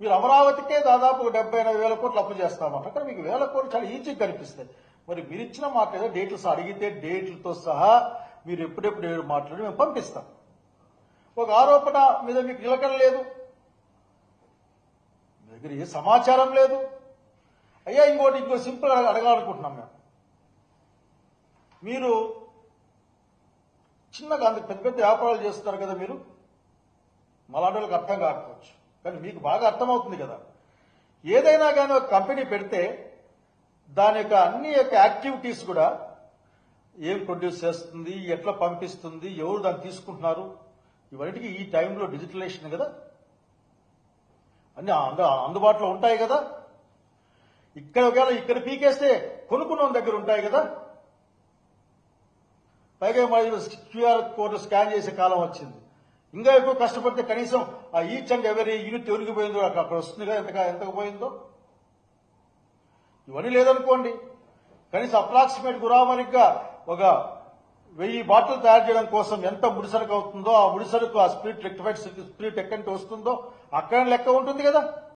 మీరు అమరావతికే దాదాపు డెబ్బై ఎనభై వేల కోట్లు అప్పు చేస్తామంట అక్కడ మీకు వేల కోట్లు చాలా ఈజీగా కనిపిస్తాయి. మరి మీరు ఇచ్చిన మాట ఏదో డేట్లు అడిగితే డేట్లతో సహా మీరు ఎప్పుడెప్పుడు ఏడు మాట్లాడి మేము పంపిస్తాం. ఒక ఆరోపణ మీద మీకు నిలకడ లేదు. మీ దగ్గర ఏ సమాచారం లేదు. అయ్యా ఇంకోటి ఇంకో సింపుల్ అడగాలనుకుంటున్నాం మేము. మీరు చిన్నగా అంత పెద్ద పెద్ద వ్యాపారాలు చేస్తున్నారు కదా మీరు. మలాంటి వాళ్ళకి అర్థం కాకపోవచ్చు. కానీ మీకు బాగా అర్థమవుతుంది కదా. ఏదైనా కానీ ఒక కంపెనీ పెడితే దాని యొక్క అన్ని యొక్క యాక్టివిటీస్ కూడా ఏం ప్రొడ్యూస్ చేస్తుంది ఎట్లా పంపిస్తుంది ఎవరు దాన్ని తీసుకుంటున్నారు ఇవన్నిటికీ ఈ టైంలో డిజిటలైజేషన్ కదా. అన్ని అందుబాటులో ఉంటాయి కదా. ఇక్కడ ఒకవేళ ఇక్కడ పీకేస్తే కొనుక్కున్న దగ్గర ఉంటాయి కదా. పైగా మరి క్యూఆర్ కోడ్ స్కాన్ చేసే కాలం వచ్చింది. ఇంకా ఎక్కువ కష్టపడితే కనీసం ఆ ఈచ్ అండ్ ఎవరీ యూనిట్ ఎవరికి పోయిందో అక్కడ వస్తుందిగా వస్తుంది ఎంత ఎంతకు పోయిందో? ఇవన్నీ లేదనుకోండి. కనీసం అప్రాక్సిమేట్ గురామరిగ్గా ఒక వెయ్యి బాటిల్ తయారు చేయడం కోసం ఎంత ముడిసరుకు అవుతుందో ఆ ముడిసరుకు ఆ స్పిరిట్ రెక్టిఫైడ్ స్పిరిట్ ఎక్కడి వస్తుందో అక్కడ లెక్క ఉంటుంది కదా.